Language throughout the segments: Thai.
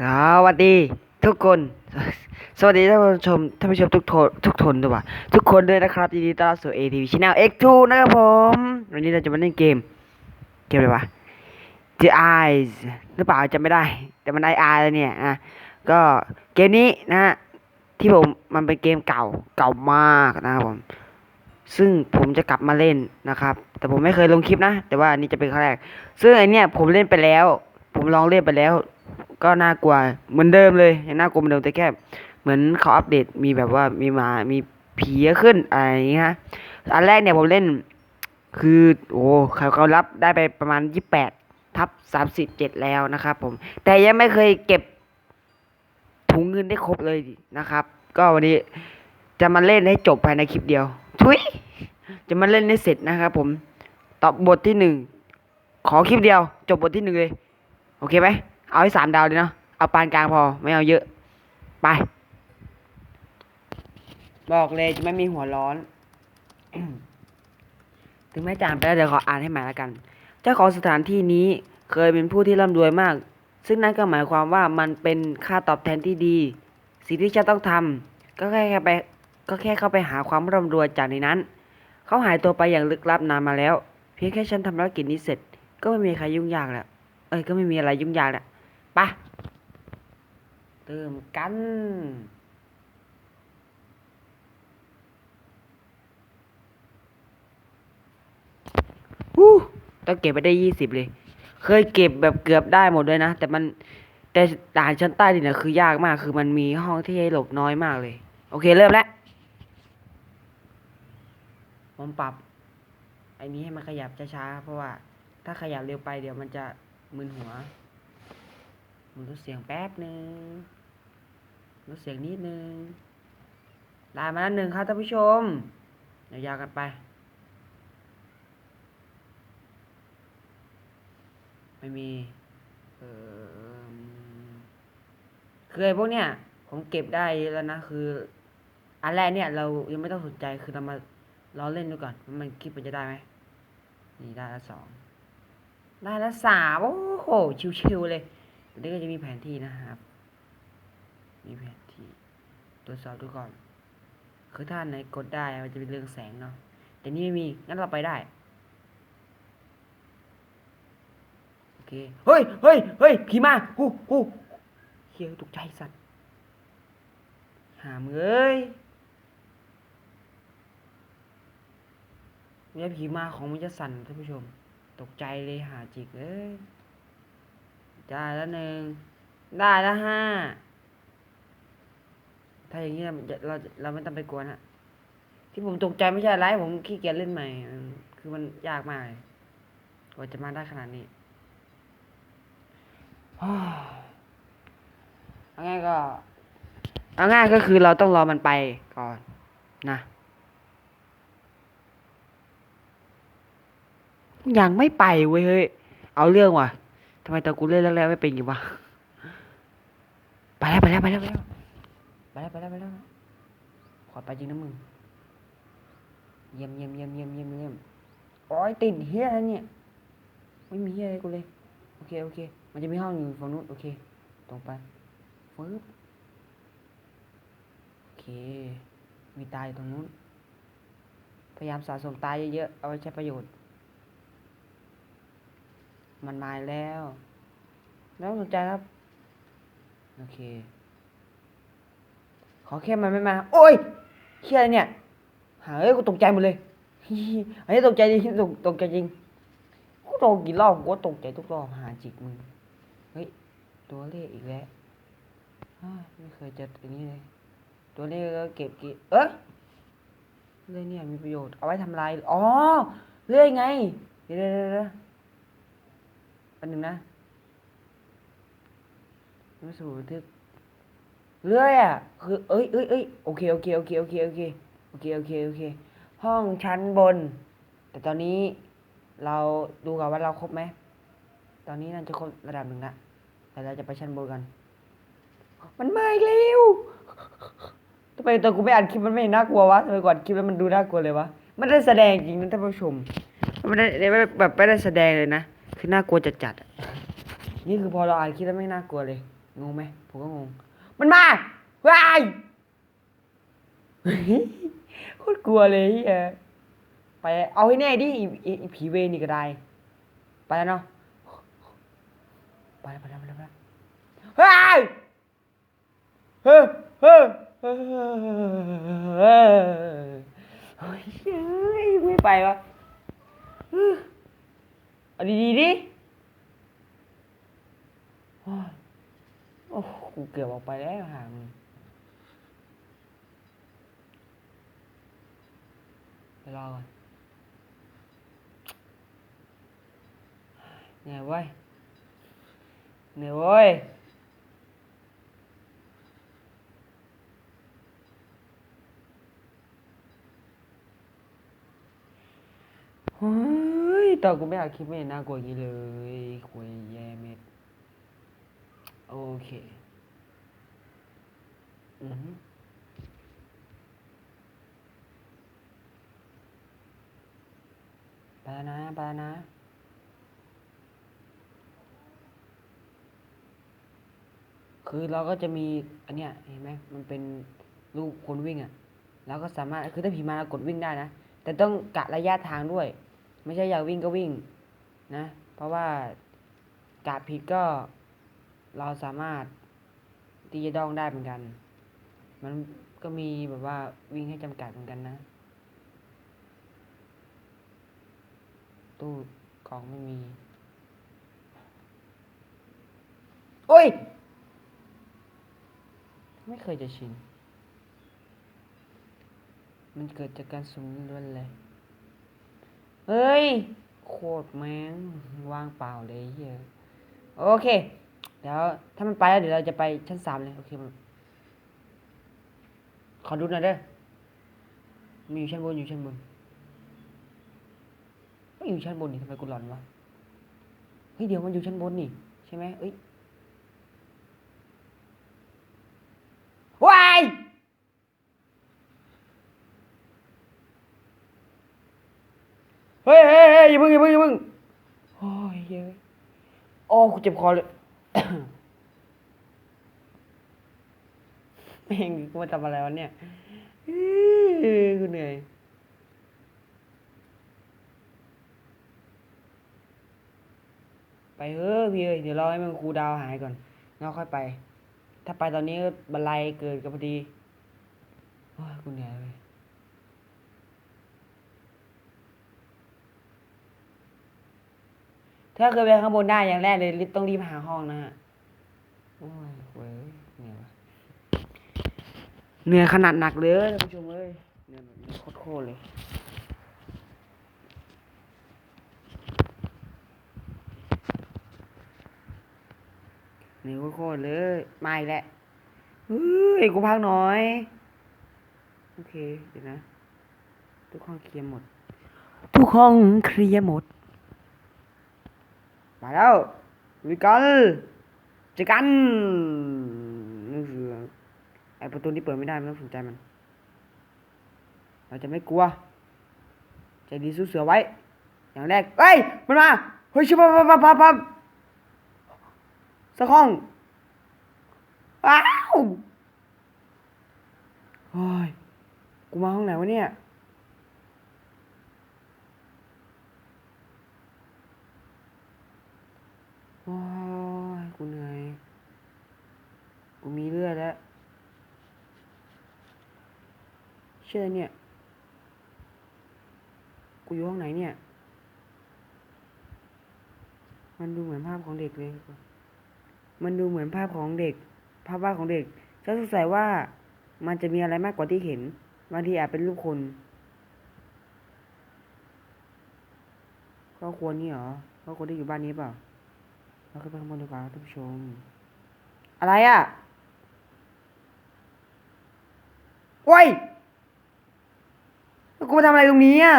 สวัสดีทุกคน สวัสดีท่านผู้ชมท่านผู้ชมทุกทนทุกทนด้วยว่ะทุกคนด้วยนะครับยินดีต้อนรับสู่ ATV Channel X2 นะครับผม วันนี้เราจะมาเล่นเกม เกมอะไรวะ The Eyes หรือเปล่าจำไม่ได้ แต่มันไออาร์เนี่ยอะก็เกมนี้นะฮะที่ผมมันเป็นเกมเก่าเก่ามากนะครับผม ซึ่งผมจะกลับมาเล่นนะครับ แต่ผมไม่เคยลงคลิปนะ แต่ว่าอันนี้จะเป็นครั้งแรก ซึ่งไอเนี้ยผมเล่นไปแล้ว ผมลองเล่นไปแล้ว ก็น่ากลัวเหมือนเดิมเลยยังน่ากลัวเหมือนเดิมแต่แค่เหมือนเขาอัปเดตมีแบบว่ามีหมามีผีขึ้นอะไรอย่างเงี้ยฮะอันแรกเนี่ยผมเล่น คือโอ้เขาเขารับได้ไปประมาณยี่แปดทับสามสิบเจ็ดแล้วนะครับผม แต่ยังไม่เคยเก็บถุงเงินได้ครบเลยนะครับ ก็วันนี้จะมาเล่นให้จบภายในคลิปเดียวทุยจะมาเล่นให้เสร็จนะครับผมตอบบทที่หนึ่งขอคลิปเดียว จบบทที่หนึ่งเลย โอเคไหม เอาให้สามดาวเลยเนาะเอาปานกลางพอไม่เอาเยอะ ไป บอกเลยจะไม่มีหัวร้อน ถึงแม้จานไปแล้วเดี๋ยวขออ่านให้ใหม่ละกัน เจ้าของสถานที่นี้เคยเป็นผู้ที่ร่ำรวยมาก ซึ่งนั่นก็หมายความว่ามันเป็นค่าตอบแทนที่ดี สิ่งที่ฉันต้องทำก็แค่ไปก็แค่เข้าไปหาความร่ำรวยจากในนั้น เขาหายตัวไปอย่างลึกลับนานมาแล้ว เพียงแค่ฉันทำภารกิจนี้เสร็จ ก็ไม่มีใครยุ่งยากแล้ว เอ้ยก็ไม่มีอะไรยุ่งยากแหละไปะเติมกันวู้ต้องเก็บไปได้ยี่สิบเลย เคยเก็บแบบเกือบได้หมดเลยนะ แต่มันแต่ด่านชั้นใต้ดินนะคือยากมาก คือมันมีห้องที่ให้หลบน้อยมากเลย โอเคเริ่มแล้วผมปรับไอ้นี้ให้มันขยับช้าๆเพราะว่าถ้าขยับเร็วไปเดี๋ยวมันจะมึนหัว ลดเสียงแป๊บหนึ่งลดเสียงนิดนึงได้มาแล้วหนึ่งครับท่านผู้ชมยาวๆกันไป ไม่มีเออคือไอ้พวกเนี้ยผมเก็บได้แล้วนะคือ อันแรกเนี่ยเรายังไม่ต้องสนใจคือเรามาเราเล่นดูก่อนมันคลิปมันจะได้ไหมนี่ได้แล้วสองได้แล้วสามโอ้โหชิวๆเลย ตัวนี้ก็จะมีแผนที่นะครับ มีแผนที่ ตรวจสอบดูก่อน คือถ้าไหนกดได้มันจะเป็นเรื่องแสงเนาะ แต่นี่ไม่มี งั้นเราไปได้ โอเค เฮ้ย เฮ้ย เฮ้ย ผีมาฮู้ฮู้เฮียตกใจสัตว์ หามเอ้ยเนี่ยผีมาของมันจะสั่นท่านผู้ชม ตกใจเลยหาจิกเอ้ย ได้แล้วหนึ่งได้แล้วห้าถ้าอย่างนี้เราเราเราไม่ต้องไปกวนฮะ ที่ผมตกใจไม่ใช่ไรผมขี้เกียจเล่นใหม่ คือมันยากมากเลยกว่าจะมาได้ขนาดนี้เอาง่ายก็ เอาง่ายก็คือเราต้องรอมันไปก่อนนะยังไม่ไปเว้ยเฮ้ย เอาเรื่องว่ะ ทำไมตอนกูเล่นแรกๆไม่เป็นอย่างวะไปแล้วไปแล้วไปแล้วไปแล้วไปแล้วไปแล้วไปแล้วขอไปจริงนะมึงเยี่ยมเยี่ยมเยี่ยมเยี่ยมเยี่ยมเยี่ยมโอ้ยติดเฮียอะไรเนี่ยไม่มีเฮียอะไรกูเลยโอเคโอเค มันจะมีห้องอยู่ฝั่งนู้นโอเคตรงไปฟึบโอเค มีตายตรงนู้นพยายามสะสมตายเยอะๆเอาไว้ใช้ประโยชน์ มันมาแล้ว แล้วสนใจครับ โอเค ขอแค่มันไม่มา โอ้ยเชี่ยอะไรเนี่ย หาเอ้ยกูตกใจหมดเลยอันนี้ตกใจจริงตกตกใจจริง กูโดนกี่รอบกูตกใจทุกรอบหาจิกมึง เฮ้ย ตัวเลขอีกแล้วไม่เคยเจออันนี้เลย ตัวเลขก็เก็บกี่เอ๊ะเรื่เนี่ยมีประโยชน์ เอาไว้ทำลาย อ๋อเรื่อยไง เดี๋ยว ปันหนึ่งนะไม่สูบันทึกเรื่อยอะ คือเอ้ยเอ้ยเอ้ยโอเคโอเคโอเคโอเคโอเคโอเคโอเคโอเค ห้องชั้นบน แต่ตอนนี้เราดูก่อนว่าเราครบไหมตอนนี้น่าจะครบระดับหนึ่งละแต่เราจะไปชั้นบนกัน มันมาอีกแล้วทำไมตอนกูไม่อ่านคลิปมันไม่น่ากลัววะทำไมก่อนคลิปแล้วมันดูน่ากลัวเลยวะ มันได้แสดงจริงนะท่านผู้ชม มันไม่ได้แบบไม่ได้แสดงเลยนะ คือน่ากลัวจัดๆอะนี่คือพอเราอ่านคลิปแล้วไม่น่ากลัวเลย งงไหมผมก็งง มันมาว้ายโคตรกลัวเลยเฮียไปเอาให้แน่ดิอีผีเวนี่ก็ได้ ไปแล้วเนาะ ไปแล้วไปแล้วไปแล้วไปแล้วเฮ้ยเฮ้ยเฮ้ยเฮ้ยเฮ้ยเฮ้ยเฮ้ยไม่ไปวะ เอาดีๆดิโอ้โอ้กูเกือบออกไปแล้วห่างไปรอก่อนเหนื่อยเว้ยเหนื่อยเว้ยเฮ้ ตอนกูไม่อยากคิดไม่เห็นน่ากลัวอย่างนี้เลยคุยแย่เม็ดโอเค อือไปนะไปนะคือเราก็จะมีอันเนี้ยเห็นไหมมันเป็นรูปคนวิ่งอะ แล้วก็สามารถคือถ้าผีมาเรากดวิ่งได้นะ แต่ต้องกะระยะทางด้วย ไม่ใช่อยากวิ่งก็วิ่งนะ เพราะว่ากะผิดก็เราสามารถตีจะดองได้เหมือนกัน มันก็มีแบบว่าวิ่งให้จำกัดเหมือนกันนะ ตู้กองไม่มี โอ้ย ไม่เคยจะชิน มันเกิดจากการสุ่มล้วนเลย เฮ้ย โคตรแม่งว่างเปล่าเลยเฮียโอเค เดี๋ยว ถ้ามันไปแล้วเดี๋ยวเราจะไปชั้นสามเลย โอเคมันขอดูหน่อยเด้อมีอยู่ชั้นบนอยู่ชั้นบนไม่อยู่ชั้นบนนี่ทำไมกูหลอนวะ เฮ้ยเดี๋ยวมันอยู่ชั้นบนนี่ ใช่ไหมเอ้ย เฮ้ยเฮ้ยเฮ้ยอย่าเพิ่งอย่าเพิ่งอย่าเพิ่งโอ้ยเฮ้ยโอ้กูเจ็บคอเลยแม่งกูมาทำอะไรวะเนี่ยกูเหนื่อยไปเฮ้ยพี่เอ้ยเดี๋ยวรอให้มันครูดาวหายก่อนแล้วค่อยไป ถ้าไปตอนนี้ก็บันไลเกิดกันพอดีโอ้ยกูเหนื่อยเลย ถ้าเคยไปข้างบนได้อย่างแรกเลยรีบต้องรีบหาห้องนะฮะโอ้ยเว้ยเหนื่อยวะเหนื่อยขนาดหนักเลยท่านผู้ชมเอ้ยเหนื่อยแบบโคตรๆเลยเหนื่อยโคตรๆเลยมาอีกแล้วเฮ้ยกูพักน่อย โอเค เดี๋ยวนะ ทุกห้องเคลียร์หมด ทุกห้องเคลียร์หมด มาแล้ววิกันเจอกันนี่คือไอประตูที่เปิดไม่ได้ไม่ต้องสนใจมัน เราจะไม่กลัว ใจดีสู้เสือไว้ อย่างแรกเฮ้ย มันมา เฮ้ยชิบะปับปับปับปั๊บสักห้องอ้าวโอ้ยกูมาห้องไหนวะเนี่ย โอ้ยกูเหนื่อย กูมีเลือดแล้ว เชื่อเนี่ย กูอยู่ห้องไหนเนี่ย มันดูเหมือนภาพของเด็กเลย มันดูเหมือนภาพของเด็ก ภาพวาดของเด็กฉันสงสัยว่ามันจะมีอะไรมากกว่าที่เห็นบางทีอาจเป็นรูปคนครอบครัวนี่เหรอครอบครัวที่อยู่บ้านนี้เปล่าเราขึ้นไปข้างบนดีกว่าท่านผู้ชม อะไรอะโอ้ย มาทำอะไรตรงนี้อะ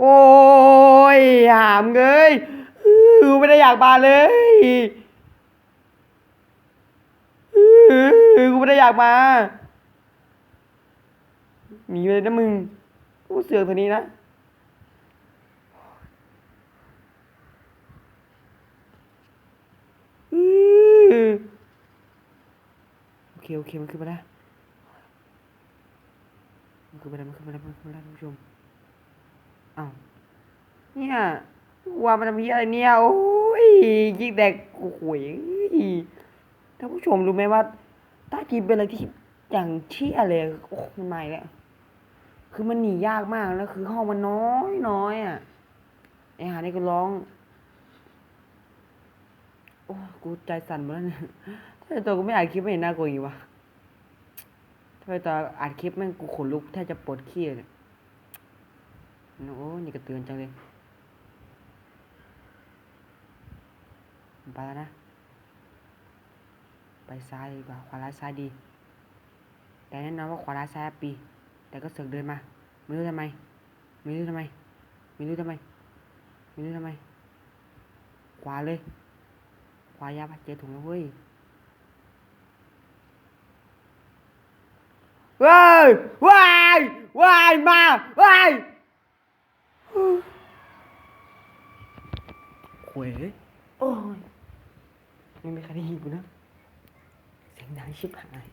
โอ้ยหามเลยไม่ได้อยากมาเลยกูไม่ได้อยากมา มีอะไรนะมึง กูเสือกตัวนี้นะโอเค โอเค มันขึ้นมาแล้ว ขึ้นมาแล้วมันขึ้นมาแล้วมันขึ้นมาแล้วท่านผู้ชมอ้าวเนี่ยว่ามันทำเฮียอะไรเนี่ยโอ้ยยิงแดกโอ้โหยท่านผู้ชมรู้ไหมว่าใต้ทีเป็นอะไรที่อย่างเชี่ยเลยโอ้มันใหม่แล้วคือมันหนียากมากแล้วคือห้องมันน้อยน้อยอะไอ้หานี่ก็ร้องโอ้กูใจสั่นหมดแล้วเนี่ยถ้าตัวกูไม่อ่านคลิปไม่เห็นหน่ากลัวอย่างงี้วะ ถ้าไปตอนอ่านคลิปแม่งกูขนลุกแทบจะปวดขี้เลยโอ้ยนี่กระเตือนจังเลยไปแล้วนะ ไปซ้ายดีกว่าขวาร้ายซ้ายดี แต่แน่นอนว่าขวาร้ายซ้ายปี แต่ก็เสือกเดินมา ไม่รู้ทำไม ไม่รู้ทำไม ไม่รู้ทำไม ไม่รู้ทำไม ขวาเลย ขวายาบเจอถุงแล้วเว้ย ว้ายว้ายว้ายมาว้ายโว้ยโอ้ยไม่มีใครได้ยินกูนะ เสียงดังชิบหาย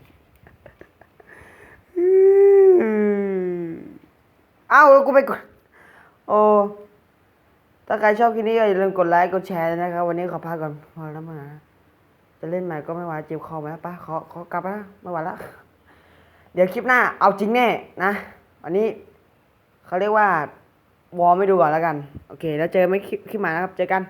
เอ้าแล้วกูไปกดโอ้ถ้าใครชอบคลิปนี้ก็อย่าลืมกดไลค์กดแชร์ด้วยนะครับ วันนี้ขอพักก่อนพอแล้วมั้งนะจะเล่นใหม่ก็ไม่ไหวเจ็บคอไหมปะขอขอกลับแล้วไม่ไหวแล้ว เดี๋ยวคลิปหน้าเอาจริงแน่นะวันนี้เขาเรียกว่าวอร์ไม่ดูก่อนแล้วกัน โอเค แล้วเจอไม่คลิปขึ้นมานะครับ เจอกัน